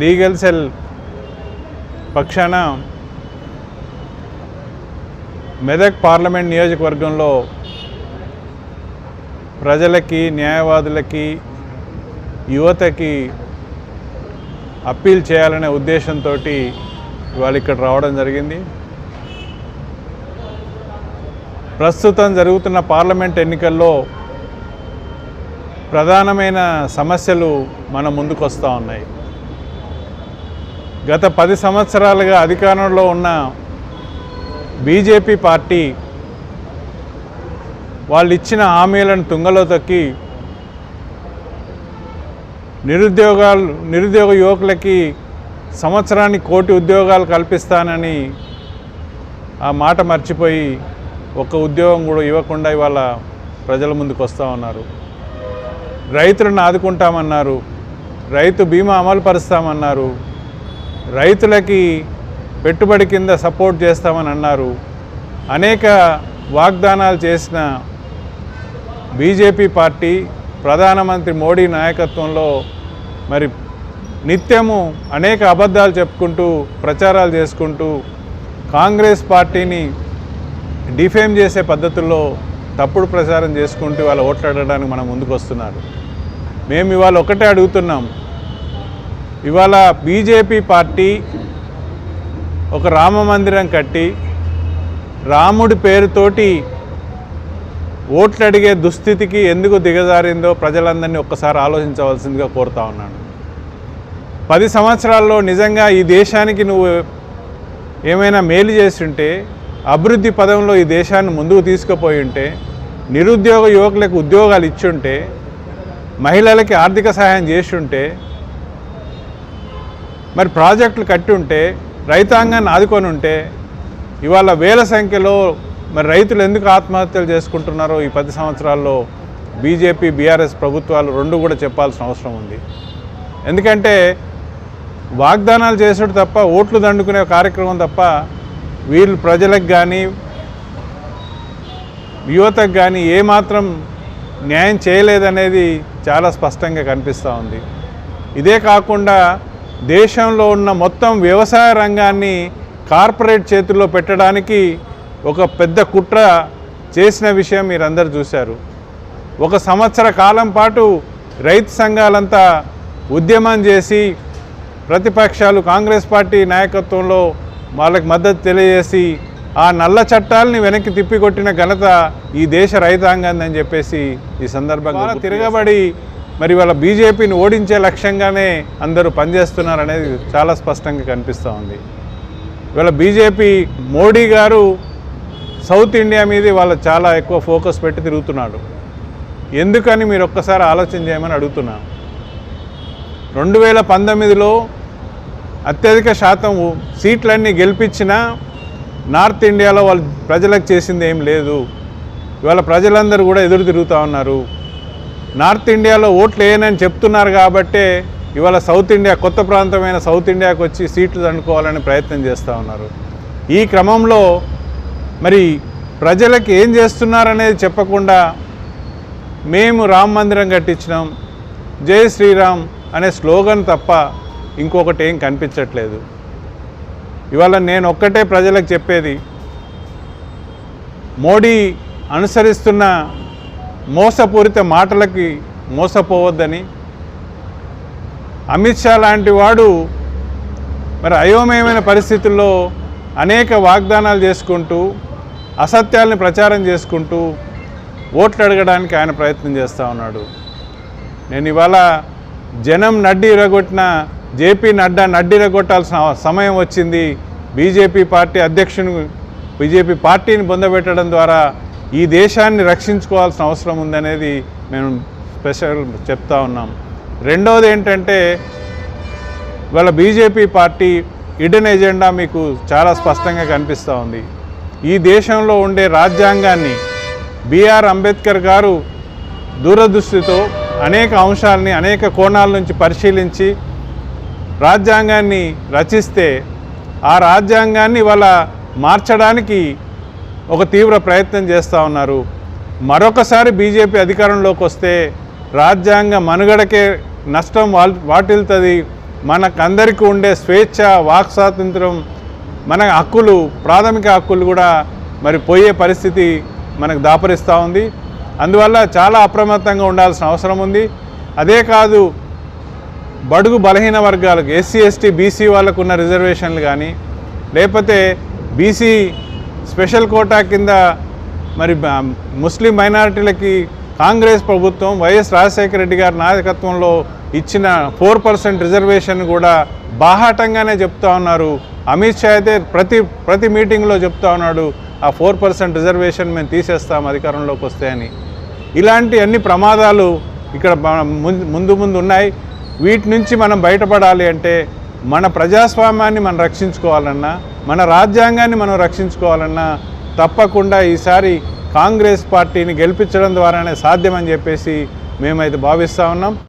Legal cell పక్షాన Medak parliament నియోజకవర్గంలో ప్రజలకి న్యాయవాదులకి యువతకి అప్పీల్ చేయాలనే ఉద్దేశంతో ఇవాళ ఇక్కడ రావడం జరిగింది. ప్రస్తుతం జరుగుతున్న పార్లమెంట్ ఎన్నికల్లో ప్రధానమైన సమస్యలు మన ముందుకు వస్తూ ఉన్నాయి. గత పది సంవత్సరాలుగా అధికారంలో ఉన్న బీజేపీ పార్టీ వాళ్ళు ఇచ్చిన హామీలను తుంగలో తొక్కి నిరుద్యోగాలు నిరుద్యోగ యువకులకి సంవత్సరానికి కోటి ఉద్యోగాలు కల్పిస్తానని ఆ మాట మర్చిపోయి ఒక్క ఉద్యోగం కూడా ఇవ్వకుండా ఇవాళ ప్రజల ముందుకు వస్తూ ఉన్నారు. రైతులను ఆదుకుంటామన్నారు. రైతు బీమా అమలు పరుస్తామన్నారు. రైతులకి పెట్టుబడి కింద సపోర్ట్ చేస్తామని అన్నారు. అనేక వాగ్దానాలు చేసిన బీజేపీ పార్టీ ప్రధానమంత్రి మోడీ నాయకత్వంలో మరి నిత్యము అనేక అబద్ధాలు చెప్పుకుంటూ ప్రచారాలు చేసుకుంటూ కాంగ్రెస్ పార్టీని డిఫేమ్ చేసే పద్ధతుల్లో తప్పుడు ప్రచారం చేసుకుంటూ వాళ్ళ ఓట్లాడడానికి మనం ముందుకు వస్తున్నారు మేము ఇవాళ ఒకటే అడుగుతున్నాం. ఇవాళ బీజేపీ పార్టీ ఒక రామ మందిరం కట్టి రాముడి పేరుతోటి ఓట్లు అడిగే దుస్థితికి ఎందుకు దిగజారిందో ప్రజలందరినీ ఒక్కసారి ఆలోచించవలసిందిగా కోరుతా ఉన్నాను. పది సంవత్సరాల్లో నిజంగా ఈ దేశానికి నువ్వు ఏమైనా మేలు చేస్తుంటే అభివృద్ధి పదంలో ఈ దేశాన్ని ముందుకు తీసుకుపోయి ఉంటే నిరుద్యోగ యువకులకు ఉద్యోగాలు ఇచ్చుంటే మహిళలకి ఆర్థిక సహాయం చేస్తుంటే మరి ప్రాజెక్టులు కట్టి ఉంటే రైతాంగాన్ని ఆదుకొని ఉంటే ఇవాళ వేల సంఖ్యలో మరి రైతులు ఎందుకు ఆత్మహత్యలు చేసుకుంటున్నారో ఈ పది సంవత్సరాల్లో బీజేపీ బీఆర్ఎస్ ప్రభుత్వాలు రెండు కూడా చెప్పాల్సిన అవసరం ఉంది. ఎందుకంటే వాగ్దానాలు చేసేటు తప్ప ఓట్లు దండుకునే కార్యక్రమం తప్ప వీళ్ళు ప్రజలకు కానీ యువతకు కానీ ఏమాత్రం న్యాయం చేయలేదనేది చాలా స్పష్టంగా కనిపిస్తూ ఉంది. ఇదే కాకుండా దేశంలో ఉన్న మొత్తం వ్యవసాయ రంగాన్ని కార్పొరేట్ చేతుల్లో పెట్టడానికి ఒక పెద్ద కుట్ర చేసిన విషయం మీరందరూ చూశారు. ఒక సంవత్సర కాలం పాటు రైతు సంఘాలంతా ఉద్యమం చేసి ప్రతిపక్షాలు కాంగ్రెస్ పార్టీ నాయకత్వంలో వాళ్ళకి మద్దతు తెలియజేసి ఆ నల్ల చట్టాలని వెనక్కి తిప్పికొట్టిన ఘనత ఈ దేశ రైతాంగాన్ని అని చెప్పేసి ఈ సందర్భంగా తిరగబడి మరి వాళ్ళ బీజేపీని ఓడించే లక్ష్యంగానే అందరూ పనిచేస్తున్నారు అనేది చాలా స్పష్టంగా కనిపిస్తూ ఉంది. ఇవాళ బీజేపీ మోడీ గారు సౌత్ ఇండియా మీద వాళ్ళు చాలా ఎక్కువ ఫోకస్ పెట్టి తిరుగుతున్నాడు. ఎందుకని మీరు ఒక్కసారి ఆలోచన చేయమని అడుగుతున్నాను రెండు వేల పంతొమ్మిదిలో అత్యధిక శాతం సీట్లన్నీ గెలిపించినా నార్త్ ఇండియాలో వాళ్ళు ప్రజలకు చేసింది ఏం లేదు. ఇవాళ ప్రజలందరూ కూడా ఎదురు తిరుగుతూ ఉన్నారు. నార్త్ ఇండియాలో ఓట్లు వేయనని చెప్తున్నారు కాబట్టే ఇవాళ సౌత్ ఇండియా కొత్త ప్రాంతమైన సౌత్ ఇండియాకు వచ్చి సీట్లు దండుకోవాలని ప్రయత్నం చేస్తూ ఉన్నారు. ఈ క్రమంలో మరి ప్రజలకు ఏం చేస్తున్నారనేది చెప్పకుండా మేము రామ మందిరం కట్టించినాం జై శ్రీరామ్ అనే స్లోగన్ తప్ప ఇంకొకటి ఏం కనిపించట్లేదు. ఇవాళ నేను ఒక్కటే ప్రజలకు చెప్పేది మోడీ అనుసరిస్తున్న మోసపూరిత మాటలకి మోసపోవద్దని. అమిత్ షా లాంటి వాడు మరి అయోమయమైన పరిస్థితుల్లో అనేక వాగ్దానాలు చేసుకుంటూ అసత్యాలని ప్రచారం చేసుకుంటూ ఓట్లు అడగడానికి ఆయన ప్రయత్నం చేస్తూ ఉన్నాడు. నేను ఇవాళ జనం నడ్డి ఇరగొట్టిన జేపీ నడ్డా నడ్డి ఇరగొట్టాల్సిన సమయం వచ్చింది. బీజేపీ పార్టీ అధ్యక్షుని బీజేపీ పార్టీని పొందబెట్టడం ద్వారా ఈ దేశాన్ని రక్షించుకోవాల్సిన అవసరం ఉందనేది మేము స్పెషల్ చెప్తా ఉన్నాం. రెండవది ఏంటంటే ఇవాళ బీజేపీ పార్టీ ఇడెన్ ఎజెండా మీకు చాలా స్పష్టంగా కనిపిస్తూ ఉంది. ఈ దేశంలో ఉండే రాజ్యాంగాన్ని బీఆర్ అంబేద్కర్ గారు దూరదృష్టితో అనేక అంశాలని అనేక కోణాల నుంచి పరిశీలించి రాజ్యాంగాన్ని రచిస్తే ఆ రాజ్యాంగాన్ని ఇవాళ మార్చడానికి ఒక తీవ్ర ప్రయత్నం చేస్తూ ఉన్నారు. మరొకసారి బీజేపీ అధికారంలోకి వస్తే రాజ్యాంగ మనుగడకే నష్టం వా వాటిల్తుంది. మనకందరికీ ఉండే స్వేచ్ఛ వాక్ స్వాతంత్రం మన హక్కులు ప్రాథమిక హక్కులు కూడా మరి పోయే పరిస్థితి మనకు దాపరిస్తూ ఉంది. అందువల్ల చాలా అప్రమత్తంగా ఉండాల్సిన అవసరం ఉంది. అదే కాదు బడుగు బలహీన వర్గాలకు ఎస్సీ ఎస్టీ బీసీ వాళ్ళకు ఉన్న రిజర్వేషన్లు కానీ లేకపోతే బీసీ స్పెషల్ కోటా కింద మరి ముస్లిం మైనారిటీలకి కాంగ్రెస్ ప్రభుత్వం వైఎస్ రాజశేఖర రెడ్డి గారి నాయకత్వంలో ఇచ్చిన ఫోర్ పర్సెంట్ రిజర్వేషన్ కూడా బాహాటంగానే చెప్తా ఉన్నారు. అమిత్ షా అయితే ప్రతి ప్రతి మీటింగ్లో చెప్తా ఉన్నాడు ఆ ఫోర్ పర్సెంట్ రిజర్వేషన్ మేము తీసేస్తాం అధికారంలోకి వస్తే అని. ఇలాంటి అన్ని ప్రమాదాలు ఇక్కడ ముందు ముందు ముందు ఉన్నాయి. వీటి నుంచి మనం బయటపడాలి అంటే మన ప్రజాస్వామ్యాన్ని మనం రక్షించుకోవాలన్నా మన రాజ్యాంగాన్ని మనం రక్షించుకోవాలన్నా తప్పకుండా ఈసారి కాంగ్రెస్ పార్టీని గెలిపించడం ద్వారానే సాధ్యమని చెప్పేసి మేమైతే భావిస్తూ ఉన్నాం.